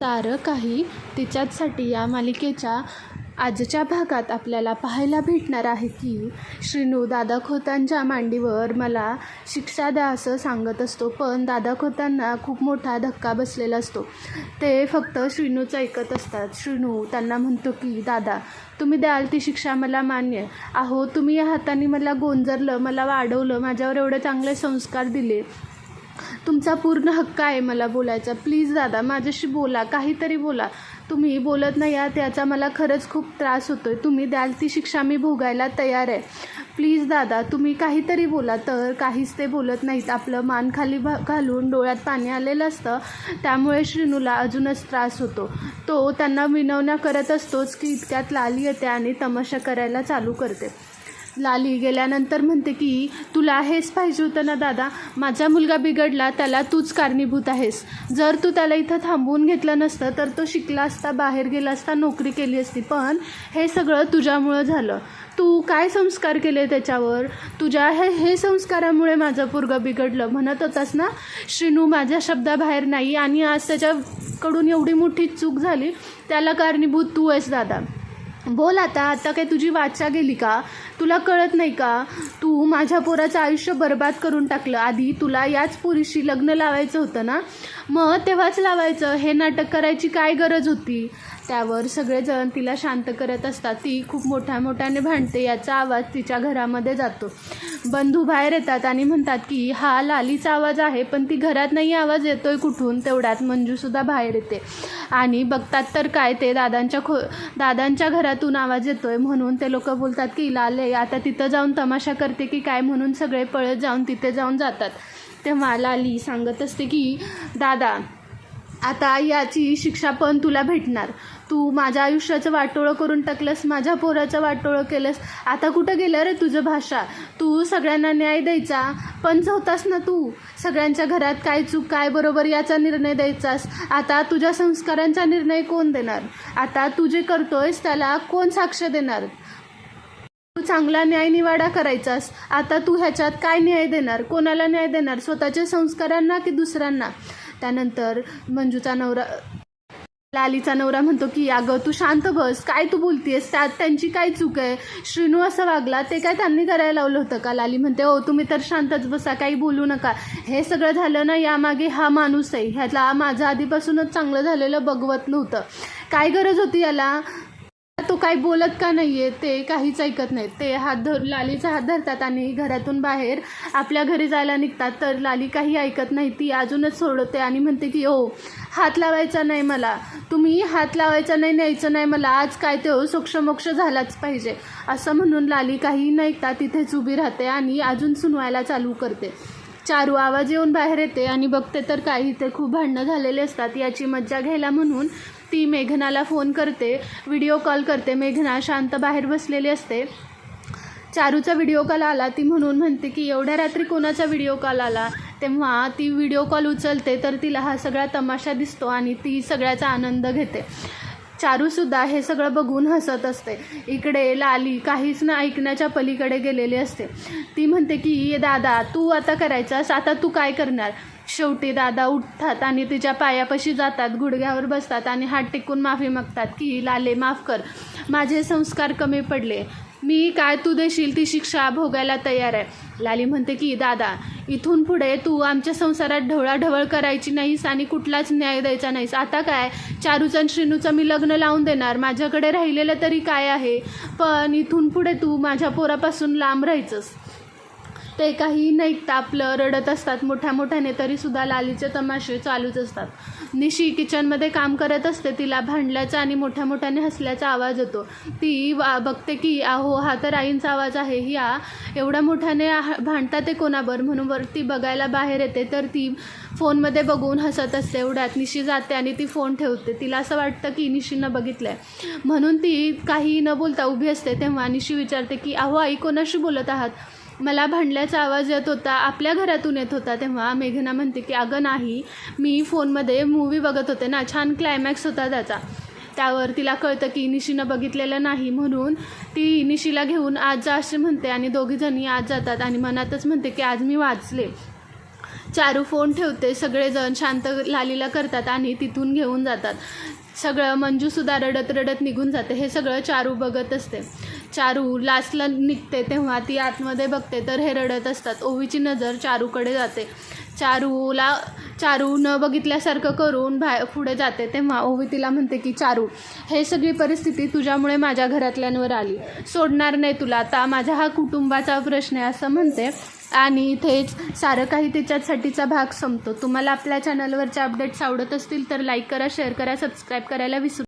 सारं काही तिच्याचसाठी या मालिकेच्या आजच्या भागात आपल्याला पाहायला भेटणार आहे की श्रीनू दादा खोतांच्या मांडीवर मला शिक्षा द्या असं सांगत असतो पण दादा खोतांना खूप मोठा धक्का बसलेला असतो. ते फक्त श्रीनूचं ऐकत असतात. श्रीनू त्यांना म्हणतो की दादा तुम्ही द्याल ती शिक्षा मला मान्य. आहे. अहो तुम्ही या हाताने मला गोंजरलं मला वाढवलं माझ्यावर एवढे चांगले संस्कार दिले. तुमचा पूर्ण हक्क आहे मला बोलायचा. प्लीज दादा माझ्याशी बोला काहीतरी बोला. तुम्ही बोलत नाही आहात याचा मला खरंच खूप त्रास होतो आहे तुम्ही द्याल ती शिक्षा मी भोगायला तयार आहे. प्लीज दादा तुम्ही काहीतरी बोला. तर काहीच ते बोलत नाहीत. आपलं मान खाली भा घालून डोळ्यात पाणी आलेलं असतं. त्यामुळे श्रीनूला अजूनच त्रास होतो. तो त्यांना विनवण्या करत असतोच की इतक्यात लाली येते आणि तमाशा करायला चालू करते. लाली गेल्यानंतर म्हणते की तुला हेच पाहिजे होतं ना दादा? माझा मुलगा बिघडला त्याला तूच कारणीभूत आहेस. जर तू त्याला इथं थांबवून घेतलं नसतं तर तो शिकला असता बाहेर गेला असता नोकरी केली असती. पण हे सगळं तुझ्यामुळं झालं. तू काय संस्कार केले त्याच्यावर? तुझ्या हे हे संस्कारामुळे माझं पोरगं बिघडलं. म्हणत होतास ना श्रीनू माझ्या शब्दाबाहेर नाही आणि आज त्याच्याकडून एवढी मोठी चूक झाली त्याला कारणीभूत तू आहेस दादा. बोल आता आता काय तुझी वाचा गेली का? तुला कळत नाही का? तू माझ्या पोराचं आयुष्य बर्बाद करून टाकलं. आधी तुला याच पोरीशी लग्न लावायचं होतं ना? मग तेव्हाच लावायचं. हे नाटक करायची काय गरज होती? त्यावर सगळेजण तिला शांत करत असतात. ती खूप मोठ्या मोठ्याने भांडते. याचा आवाज तिच्या घरामध्ये जातो. बंधू बाहेर येतात आणि म्हणतात की हा लालीचा आवाज आहे पण ती घरात नाही आवाज येतोय कुठून? तेवढ्यात मंजूसुद्धा बाहेर येते. आणि बघतात तर काय ते दादांच्या खो दादांच्या घरातून आवाज येतो आहे म्हणून ते लोक बोलतात की लाले आता तिथं जाऊन तमाशा करते की काय म्हणून सगळे पळत जाऊन तिथे जाऊन जातात. तेव्हा लाली सांगत असते की दादा आता याची शिक्षा पण तुला भेटणार. तू माझ्या आयुष्याचं वाटोळं करून टाकलंस माझ्या पोराचं वाटोळं केलंस. आता कुठं गेलं रे तुझं भाषा? तू सगळ्यांना न्याय द्यायचा. पंच होतास ना तू. सगळ्यांच्या घरात काय चूक काय बरोबर याचा निर्णय द्यायचास. आता तुझ्या संस्कारांचा निर्णय कोण देणार? आता तू जे करतोयस त्याला कोण साक्ष देणार? तू चांगला न्याय निवाडा करायचास. आता तू ह्याच्यात काय न्याय देणार? कोणाला न्याय देणार? स्वतःच्या संस्कारांना की दुसऱ्यांना? त्यानंतर मंजूचा नवरा लालीचा नवरा म्हणतो की अगं तू शांत बस. काय तू बोलतीयस? त्यात त्यांची काय चूक आहे? श्रीनू असं वागला ते काय त्यांनी करायला लावलं होतं का? लाली म्हणते ओ तुम्ही तर शांतच बसा काही बोलू नका. हे सगळं झालं ना यामागे हा माणूस आहे. ह्याला माझं आधीपासूनच चांगलं झालेलं बघवत नव्हतं. काय गरज होती याला? तो काही बोलत का नाहीये ते काहीच ऐकत नाहीत. ते हात धर लालीचा हात धरतात आणि घरातून बाहेर आपल्या घरी जायला निघतात. तर लाली काही ऐकत नाही ती अजूनच सोडवते आणि म्हणते की ओ हात लावायचा नाही मला. तुम्ही हात लावायचा नाही न्यायचं नाही मला. आज काय ते हो सोक्षमोक्ष झालाच पाहिजे. असं म्हणून लाली काही न ऐकता तिथेच उभी राहते आणि अजून सुनवायला चालू करते. चारू आवाज येऊन बाहेर येते आणि बघते तर काही ते खूप भांडणं झालेले असतात. याची मज्जा घ्यायला म्हणून ती मेघनाला फोन करते व्हिडिओ कॉल करते. मेघना शांत बाहेर बसलेली असते. चारूचा व्हिडिओ कॉल आला. ती म्हणून म्हणते की एवढ्या रात्री कोणाचा व्हिडिओ कॉल आला? तेव्हा ती व्हिडिओ कॉल उचलते तर तिला हा सगळा तमाशा दिसतो आणि ती सगळ्याचा आनंद घेते. चारूसुद्धा हे सगळं बघून हसत असते. इकडे लाली काहीच न ऐकण्याच्या पलीकडे गेलेली असते. ती म्हणते की दादा तू आता करायचास. आता तू काय करणार? शेवटी दादा उठतात आणि तिच्या पायापाशी जातात गुडघ्यावर बसतात आणि हात टेकून माफी मागतात की लाले माफ कर. माझे संस्कार कमी पडले. मी काय तू देशील ती शिक्षा भोगायला तयार आहे. लाली म्हणते की दादा इथून पुढे तू आमच्या संसारात ढवळाढवळ करायची नाहीस आणि कुठलाच न्याय द्यायचा नाहीस. आता काय? चारूचं आणि श्रीनूचं मी लग्न लावून देणार. माझ्याकडे राहिलेलं तरी काय आहे? पण इथून पुढे तू माझ्या पोरापासून लांब राहायचंस. ते काही नाही आपलं रडत असतात मोठ्या मोठ्याने तरीसुद्धा लालीचे तमाशे चालूच असतात. निशी किचनमध्ये काम करत असते तिला भांडल्याचा आणि मोठ्या मोठ्याने हसल्याचा आवाज येतो. ती वा बघते की अहो हा तर आईंचा आवाज आहे या एवढ्या मोठ्याने भांडतात ते कोणावर? म्हणून वरती बघायला बाहेर येते तर ती फोनमध्ये बघून हसत असते. एवढ्यात निशी जाते आणि ती फोन ठेवते. तिला असं वाटतं की निशीनं बघितलं आहे म्हणून ती काही न बोलता उभी असते तेव्हा निशी विचारते की अहो आई कोणाशी बोलत आहात? मला भांडल्याचा आवाज येत होता आपल्या घरातून येत होता तेव्हा मेघना म्हणते की अगं नाही मी फोनमध्ये मूवी बघत होते ना छान क्लायमॅक्स होता त्याचा. त्यावर तिला कळतं की निशीनं बघितलेलं नाही म्हणून ती निशीला घेऊन आज जा असे म्हणते आणि दोघीजणी आज जातात आणि मनातच म्हणते की आज मी वाचले. चारू फोन ठेवते सगळेजण शांत लालीला करतात आणि तिथून घेऊन जातात. सगळं मंजूसुद्धा रडत रडत निघून जाते हे सगळं चारू बघत असते. चारू लास्टला निघते तेव्हा ती आतमध्ये बघते तर हे रडत असतात. ओवीची नजर चारूकडे जाते. चारूला चारू न बघितल्यासारखं करून बाहेर पुढे जाते तेव्हा ओवी तिला म्हणते की चारू हे सगळी परिस्थिती तुझ्यामुळे माझ्या घरातल्यांवर आली. सोडणार नाही तुला. आता माझा हा कुटुंबाचा प्रश्न आहे असं म्हणते. आणि इथेच सारं काही त्याच्यासाठीचा भाग संपतो. तुम्हाला आपल्या चॅनलवरचे अपडेट्स आवडत असतील तर लाईक करा शेअर करा सबस्क्राईब करायला विसरू